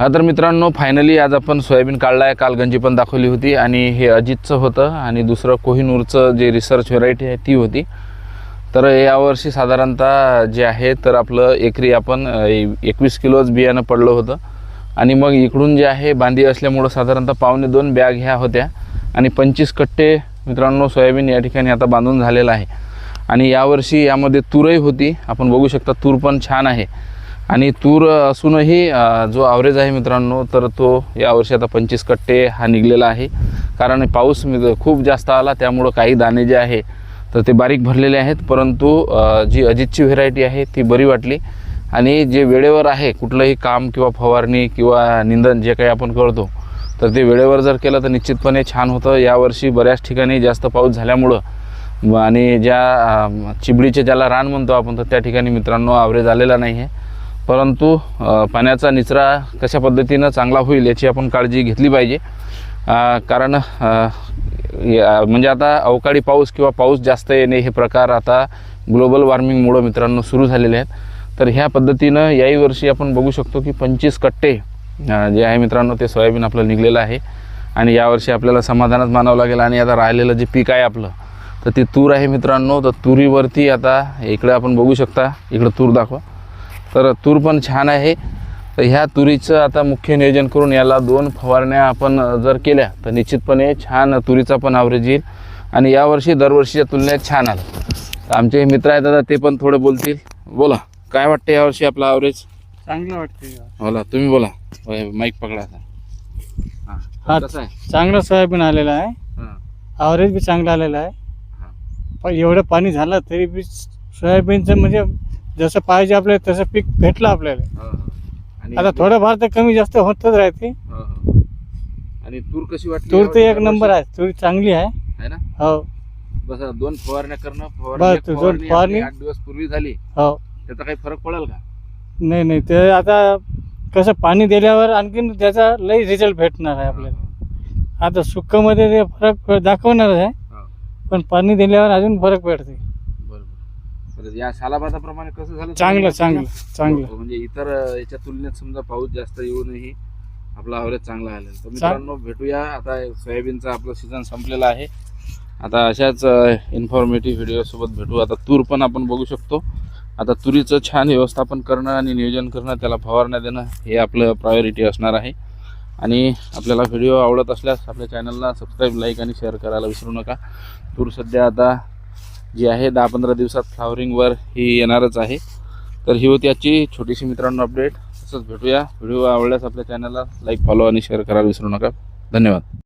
हा तर मित्रांनो फायनली आज आपण सोयाबीन काढला आहे काल गंजी पण दाखवली होती आणि हे अजितचं होतं आणि दुसरं कोहिनूरचं जे रिसर्च व्हेरायटी आहे ती होती. तर यावर्षी साधारणतः जे आहे तर आपलं एकरी आपण एकवीस किलोच बियाणं पडलं होतं. आणि मग इकडून जे आहे बांधी असल्यामुळं साधारणतः पावणे दोन बॅग ह्या होत्या. आणि पंचवीस कट्टे मित्रांनो सोयाबीन या ठिकाणी आता बांधून झालेलं आहे. आणि यावर्षी यामध्ये तूरही होती. आपण बघू शकता तूर पण छान आहे. आणि तूर असूनही जो ॲव्हरेज आहे मित्रांनो तर तो यावर्षी आता पंचवीस कट्टे हा निघलेला आहे. कारण पाऊस खूप जास्त आला त्यामुळं काही दाणे जे आहे तर ते बारीक भरलेले आहेत. परंतु जी अजितची व्हेरायटी आहे ती बरी वाटली. आणि जे वेळेवर आहे कुठलंही काम किंवा फवारणी किंवा निंदन जे काही आपण करतो तर ते वेळेवर जर केलं तर निश्चितपणे छान होतं. यावर्षी बऱ्याच ठिकाणी जास्त पाऊस झाल्यामुळं आणि ज्या चिबडीचे ज्याला रान म्हणतो आपण तर त्या ठिकाणी मित्रांनो आवरेज आलेला नाही आहे परंतु पाण्याचा निचरा कशा पद्धतीनं चांगला होईल याची आपण काळजी घेतली पाहिजे. कारण या- म्हणजे आता अवकाळी पाऊस किंवा पाऊस जास्त येणे हे प्रकार आता ग्लोबल वॉर्मिंगमुळं मित्रांनो सुरू झालेले आहेत. तर ह्या पद्धतीनं याही वर्षी आपण बघू शकतो की पंचवीस कट्टे जे आहे मित्रांनो ते सोयाबीन आपलं निघलेलं आहे. आणि यावर्षी आपल्याला समाधानच मानावं लागेल आणि आता राहिलेलं जे पीक आहे आपलं तर ती तूर आहे मित्रांनो. तर तुरीवरती आता इकडे आपण बघू शकता इकडं तूर दाखवा. तर तूर पण छान आहे. तर ह्या तुरीचं आता मुख्य नियोजन करून याला दोन फवारण्या आपण जर केल्या तर निश्चितपणे छान तुरीचा पण ॲव्हरेज येईल. आणि यावर्षी दरवर्षीच्या तुलनेत छान आलं. तर आमचे मित्र आहेत आता ते पण थोडं बोलतील. बोला काय वाटतं यावर्षी आपला ॲव्हरेज चांगलं वाटते बोला तुम्ही बोला. माईक पकडा. हा. कसं आहे? चांगलं सोयाबीन आलेलं आहे. ॲव्हरेज बी चांगलं आलेलं आहे. हां. पण एवढं पाणी झालं तरी बी सोयाबीनचं म्हणजे जसं पाहिजे आपल्याला तसं पीक भेटलं आपल्याला. आणि आता थोडंफार तर कमी जास्त होतच राहते. हो, हो. आणि तूर कशी वाटली? तूर तर? एक नंबर आहे. तूर चांगली आहे. आहे ना? हो. बस दोन फवारण्या करणं बस, फवारणी एक दोन फवारणी फवारणी. आपली आठ दिवस पूर्वी झाली. हो. त्याचा काही फरक पडेल का? नाही नाही. ते आता कसं पाणी दिल्यावर आणखीन त्याचा लई रिझल्ट भेटणार आहे आपल्याला. आता सुक्कामध्ये ते फरक दाखवणारच आहे. हा. पण पाणी दिल्यावर अजून फरक पडते. तर या सालाबादाप्रमाणे कसं झालं चांगलं चांगलं चांगलं. हो, म्हणजे इतर याच्या तुलनेत समजा पाऊस जास्त येऊनही आपला ॲव्हरेज चांगला आलेला. तर मित्रांनो भेटूया. आता सोयाबीनचा आपलं सीझन संपलेला आहे. आता अशाच इन्फॉर्मेटिव्ह व्हिडिओसोबत भेटू. आता तूर पण आपण बघू शकतो. आता तुरीचं छान व्यवस्थापन करणं आणि नियोजन करणं त्याला फवारण्या देणं हे आपलं प्रायोरिटी असणार आहे. आणि आपल्याला व्हिडिओ आवडत असल्यास आपल्या चॅनलला सबस्क्राईब लाईक आणि शेअर करायला विसरू नका. तूर सध्या आता जी आहे दहा पंधरा दिवसात फ्लावरिंगवर ही येणारच आहे. तर ही होती आजची छोटीशी मित्रांनो अपडेट तसंच भेटूया. व्हिडिओ आवडल्यास आपल्या चॅनलला लाईक फॉलो आणि शेअर करायला विसरू नका. धन्यवाद.